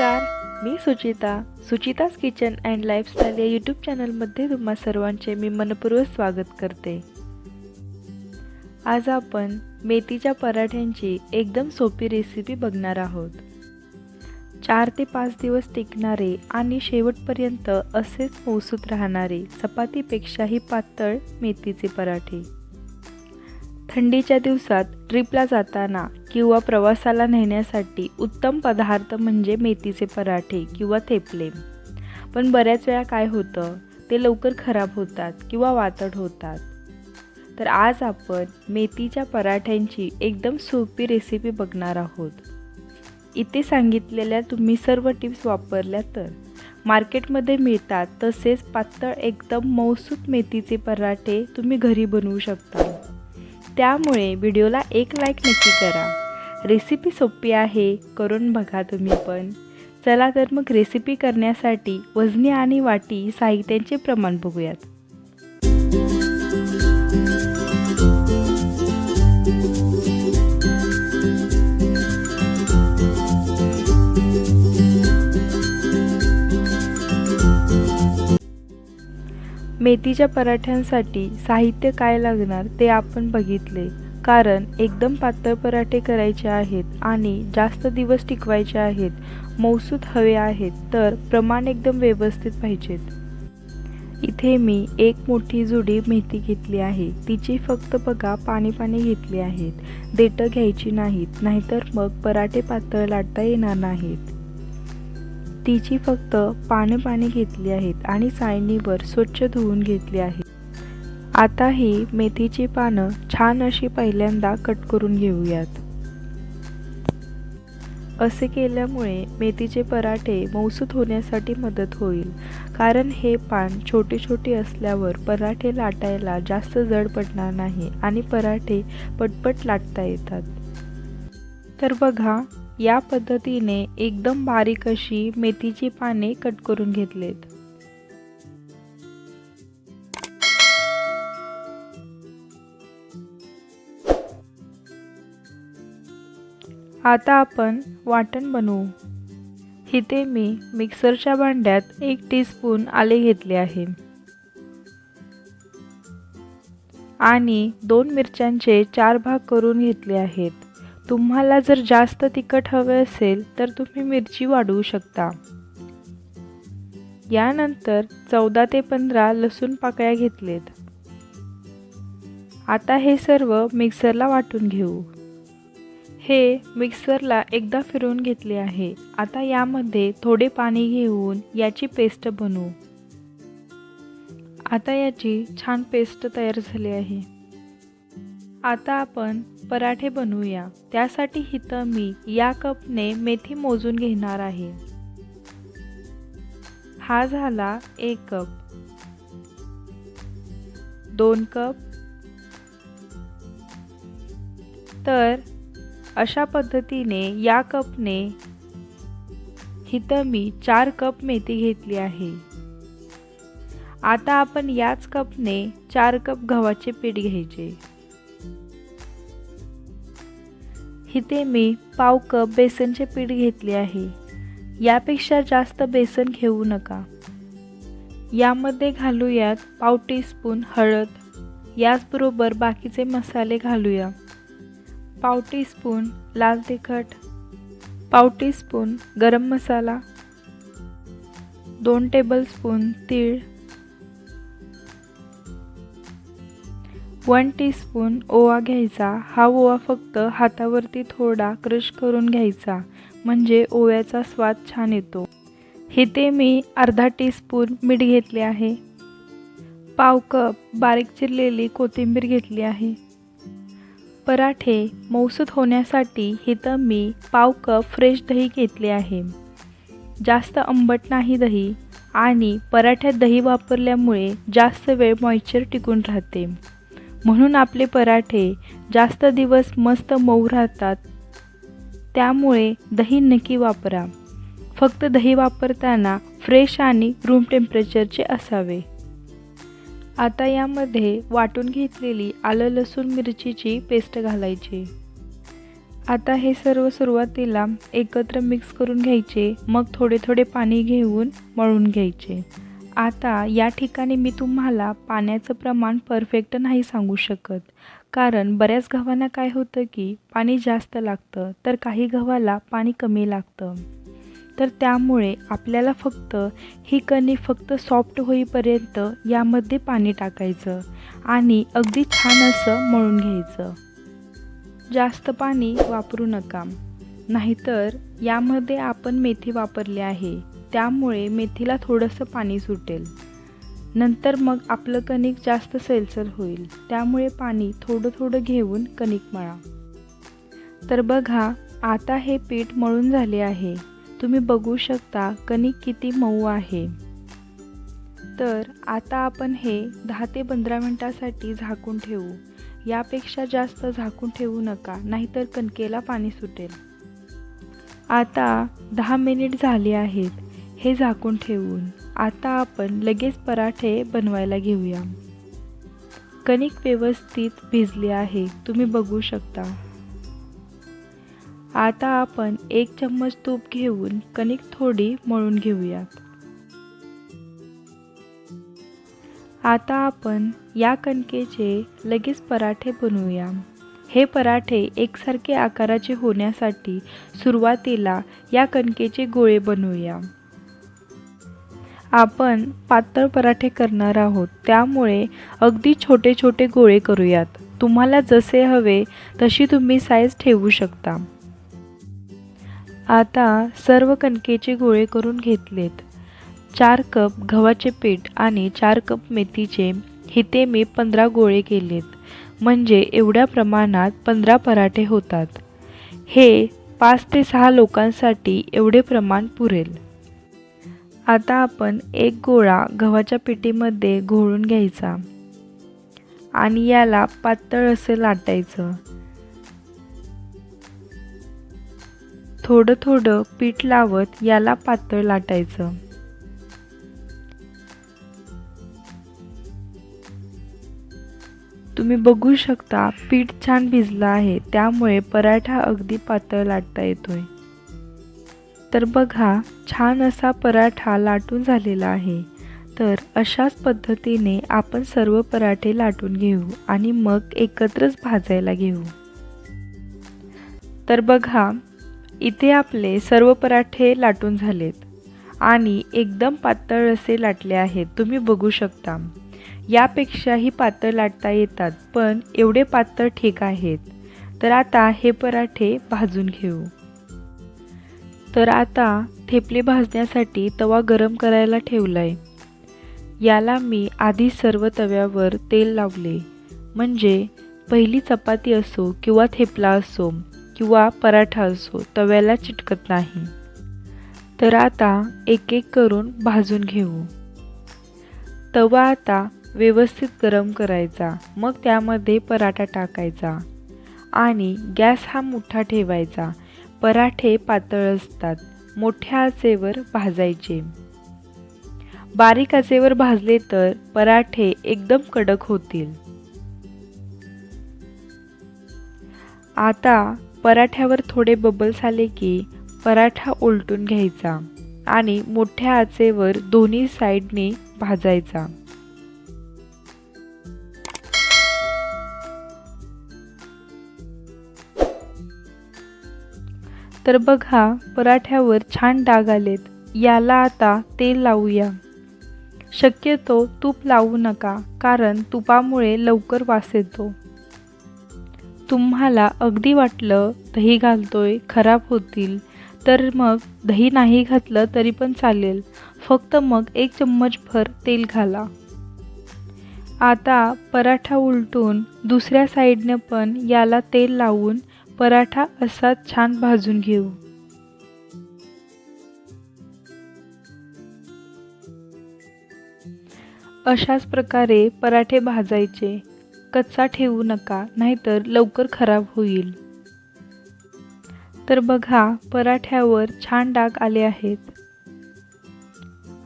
नमस्कार मी Suchita Suchita's kitchen and lifestyle या YouTube चॅनलमध्ये तुम्हा सर्वांचे मी मनपूर्वक स्वागत करते. आज आपण मेथीच्या पराठ्यांची एकदम सोपी रेसिपी बघणार आहोत. चार ते पाच दिवस टिकणारे आणि शेवटपर्यंत असेच मोसूत राहणारे चपातीपेक्षाही पातळ मेथीचे पराठे. थंडीच्या दिवसात ट्रिपला जाताना किंवा प्रवासाला नेण्यासाठी उत्तम पदार्थ म्हणजे मेथीचे पराठे किंवा थेपले. पण बऱ्याच वेळा काय होतं? ते लवकर खराब होतात किंवा वातड होतात. तर आज आपण मेथीच्या पराठ्यांची एकदम सोपी रेसिपी बघणार आहोत. इथे सांगितलेल्या तुम्ही सर्व टिप्स वापरल्या तर. मार्केटमध्ये मिळतात तसेच पातळ एकदम मौसूत मेथीचे पराठे तुम्ही घरी बनवू शकता. त्यामुळे व्हिडिओला एक लाईक नक्की करा. रेसिपी सोपी आहे करून बघा तुम्ही पण. चला तर मग रेसिपी करण्यासाठी वजनी आणि वाटी साहित्यांचे प्रमाण बघूयात. मेथीच्या पराठ्यांसाठी साहित्य काय लागणार ते आपण बघितले. कारण एकदम पातळ पराठे करायचे आहेत आणि जास्त दिवस टिकवायचे आहेत. मौसूत हवे आहेत तर प्रमाण एकदम व्यवस्थित पाहिजेत. इथे मी एक मोठी जुडी मेथी घेतली आहे. तिची फक्त बघा पाणी पाणी घेतली आहेत. देठं घ्यायची नाहीत नाहीतर मग पराठे पातळ लाटता येणार नाहीत. तिची फक्त पानं पाणी घेतली आहेत आणि सायणीवर स्वच्छ धुवून घेतली आहेत आता ही मेथीची पानं छान अशी पहिल्यांदा कट करून घेऊयात. असे केल्यामुळे मेथीचे पराठे मौसूत होण्यासाठी मदत होईल. कारण हे पान छोटे छोटे असल्यावर पराठे लाटायला जास्त जड पडणार नाही आणि पराठे पटपट लाटता येतात. तर बघा या पद्धतीने एकदम बारीक अशी मेथीची पाने कट करून घेतलेत. आता आपण वाटण बनवू. इथे मी मिक्सरच्या भांड्यात एक टीस्पून आले घेतले आहे. आणि दोन मिरच्यांचे चार भाग करून घेतले आहेत. तुम्हाला जर जास्त तिखट हवे असेल तर तुम्ही मिरची वाढवू शकता. यानंतर चौदा ते पंधरा लसूण पाकळ्या घेतलेत. आता हे सर्व मिक्सरला वाटून घेऊ. हे मिक्सरला एकदा फिरवून घेतले आहे. आता यामध्ये थोडे पाणी घेऊन याची पेस्ट बनवू. आता याची छान पेस्ट तयार झाली आहे. आता आपण पराठे बनवूया. त्यासाठी इथं मी या कपने मेथी मोजून घेणार आहे. हा झाला एक कप. दोन कप. तर अशा पद्धतीने या कपने इथं मी चार कप मेथी घेतली आहे. आता आपण याच कपने चार कप गव्हाचे पीठ घ्यायचे. इथे मी पाव कप बेसनचे पीठ घेतले आहे. यापेक्षा जास्त बेसन घेऊ नका. यामध्ये घालूयात पाव टीस्पून हळद. याचबरोबर बाकीचे मसाले घालूया. पाव टीस्पून लाल तिखट पाव टीस्पून गरम मसाला दोन टेबलस्पून तीळ वन टीस्पून ओवा घ्यायचा. हा ओवा फक्त हातावरती थोडा क्रश करून घ्यायचा म्हणजे ओव्याचा स्वाद छान येतो. इथे मी अर्धा टीस्पून मीठ घेतले आहे. पाव कप बारीक चिरलेली कोथिंबीर घेतली आहे. पराठे मौसूत होण्यासाठी इथं मी पाव कप फ्रेश दही घेतले आहे. जास्त आंबट नाही दही आणि पराठ्यात दही वापरल्यामुळे जास्त वेळ मॉइश्चर टिकून राहते. म्हणून आपले पराठे जास्त दिवस मस्त मऊ राहतात. त्यामुळे दही नक्की वापरा. फक्त दही वापरताना फ्रेश आणि रूम टेम्परेचरचे असावे. आता यामध्ये वाटून घेतलेली आलं लसूण मिरचीची पेस्ट घालायची. आता हे सर्व सुरुवातीला एकत्र मिक्स करून घ्यायचे मग थोडे थोडे पाणी घेऊन मळून घ्यायचे. आता या ठिकाणी मी तुम्हाला पाण्याचं प्रमाण परफेक्ट नाही सांगू शकत कारण बऱ्याच गव्हांना काय होतं की पाणी जास्त लागतं तर काही गव्हाला पाणी कमी लागतं. तर त्यामुळे आपल्याला फक्त ही कणी फक्त सॉफ्ट होईपर्यंत यामध्ये पाणी टाकायचं आणि अगदी छान असं मळून घ्यायचं. जास्त पाणी वापरू नका. नाहीतर यामध्ये आपण मेथी वापरली आहे. त्यामुळे मेथीला थोडंसं पाणी सुटेल. नंतर मग आपलं कणिक जास्त सैलसर होईल. त्यामुळे पाणी थोडं थोडं घेऊन कणिक मळा. तर बघा आता हे पीठ मळून झाले आहे. तुम्ही बघू शकता कणिक किती मऊ आहे. तर आता आपण हे दहा ते पंधरा मिनटासाठी झाकून ठेवू. यापेक्षा जास्त झाकून ठेवू नका नाहीतर कणकेला पाणी सुटेल. आता दहा मिनिट झाले आहेत हे झाकून ठेवून. आता आपण लगेच पराठे बनवायला घेऊया. कणिक व्यवस्थित भिजले आहे तुम्ही बघू शकता. आता आपण एक चम्मच तूप घेऊन कणिक थोडी मळून घेऊयात. आता आपण या कणकेचे लगेच पराठे बनवूया. हे पराठे एकसारखे आकाराचे होण्यासाठी सुरुवातीला या कणकेचे गोळे बनवूया. आपण पातळ पराठे करणार आहोत त्यामुळे अगदी छोटे छोटे गोळे करूयात. तुम्हाला जसे हवे तशी तुम्ही साईज ठेवू शकता. आता सर्व कणकेचे गोळे करून घेतलेत. चार कप गव्हाचे पीठ आणि चार कप मेथीचे हिते मी पंधरा गोळे केलेत. म्हणजे एवढ्या प्रमाणात पंधरा पराठे होतात. हे पाच ते सहा लोकांसाठी एवढे प्रमाण पुरेल. आता आपण एक गोळा गव्हाच्या पिठीमध्ये घोळून घ्यायचा. आणि याला पातळ असं लाटायचं. थोडं थोडं पीठ लावत याला पातळ लाटायचं. तुम्ही बघू शकता पीठ छान भिजलं आहे त्यामुळे पराठा अगदी पातळ लाटता येतोय. तर बघा छान असा पराठा लाटून झालेला आहे. तर अशाच पद्धतीने आपण सर्व पराठे लाटून घेऊ आणि मग एकत्रच भाजायला घेऊ. तर बघा इथे आपले सर्व पराठे लाटून झालेत. आणि एकदम पातळ असे लाटले आहेत तुम्ही बघू शकता. यापेक्षाही पातळ लाटता येतात पण एवढे पातळ ठीक आहेत. तर आता हे पराठे भाजून घेऊ. तर आता थेपले भाजण्यासाठी तवा गरम करायला ठेवलाय. याला मी आधी सर्व तव्यावर तेल लावले. म्हणजे पहिली चपाती असो किंवा थेपला असो किंवा पराठा असो तव्याला चिटकत नाही. तर आता एक एक करून भाजून घेऊ. तवा आता व्यवस्थित गरम करायचा मग त्यामध्ये पराठा टाकायचा आणि गॅस हा मोठा ठेवायचा. पराठे पातळ असतात मोठ्या आचेवर भाजायचे. बारीक आचेवर भाजले तर पराठे एकदम कडक होतील. आता पराठ्यावर थोडे बबल्स आले की पराठा उलटून घ्यायचा आणि मोठ्या आचेवर दोन्ही साईडने भाजायचा. तर बघा पराठ्यावर छान डाग आलेत. याला आता तेल लावूया. शक्यतो तूप लावू नका कारण तुपामुळे लवकर वास येतो. तुम्हाला अगदी वाटलं दही घालतोय खराब होतील तर मग दही नाही घातलं तरी पण चालेल. फक्त मग एक चम्मचभर तेल घाला. आता पराठा उलटून दुसऱ्या साईडनं पण याला तेल लावून पराठा असा छान भाजून घेऊ. अशाच प्रकारे पराठे भाजायचे. कच्चा ठेवू नका नाहीतर लवकर खराब होईल. तर बघा पराठ्यावर छान डाग आले आहेत.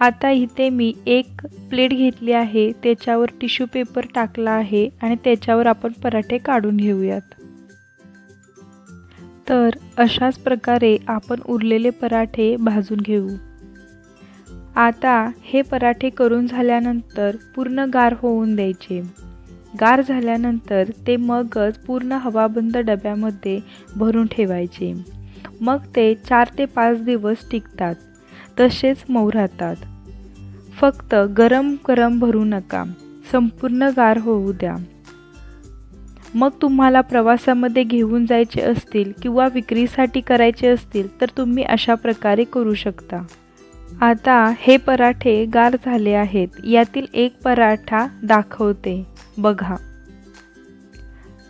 आता इथे मी एक प्लेट घेतली आहे त्याच्यावर टिश्यू पेपर टाकला आहे आणि त्याच्यावर आपण पराठे काढून घेऊयात. तर अशाच प्रकारे आपण उरलेले पराठे भाजून घेऊ. आता हे पराठे करून झाल्यानंतर पूर्ण गार होऊन द्यायचे. गार झाल्यानंतर ते मगच पूर्ण हवाबंद डब्यामध्ये भरून ठेवायचे. मग ते चार ते पाच दिवस टिकतात. तसेच मऊ राहतात. फक्त गरम गरम भरू नका. संपूर्ण गार होऊ द्या. मग तुम्हाला प्रवासामध्ये घेऊन जायचे असतील किंवा विक्रीसाठी करायचे असतील तर तुम्ही अशा प्रकारे करू शकता. आता हे पराठे गार झाले आहेत. यातील एक पराठा दाखवते. बघा.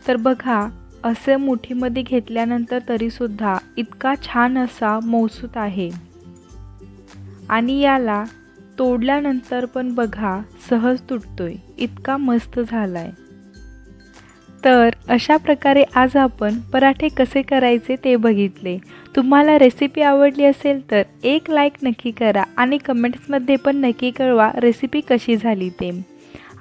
तर बघा असे मुठीमध्ये घेतल्यानंतर तरीसुद्धा इतका छान असा मौसूत आहे. आणि याला तोडल्यानंतर पण बघा सहज तुटतोय. इतका मस्त झालाय. तर अशा प्रकारे आज आपण पराठे कसे करायचे ते बघितले. तुम्हाला रेसिपी आवडली असेल तर एक लाईक नक्की करा आणि कमेंट्समध्ये पण नक्की कळवा रेसिपी कशी झाली ते.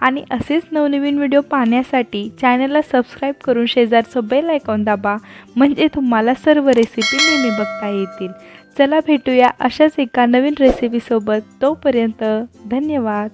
आणि असेच नवनवीन व्हिडिओ पाहण्यासाठी चॅनलला सबस्क्राईब करून शेजारचं बेल आयकॉन दाबा म्हणजे तुम्हाला सर्व रेसिपी नेहमी बघता येतील. चला भेटूया अशाच एका नवीन रेसिपीसोबत तोपर्यंत धन्यवाद.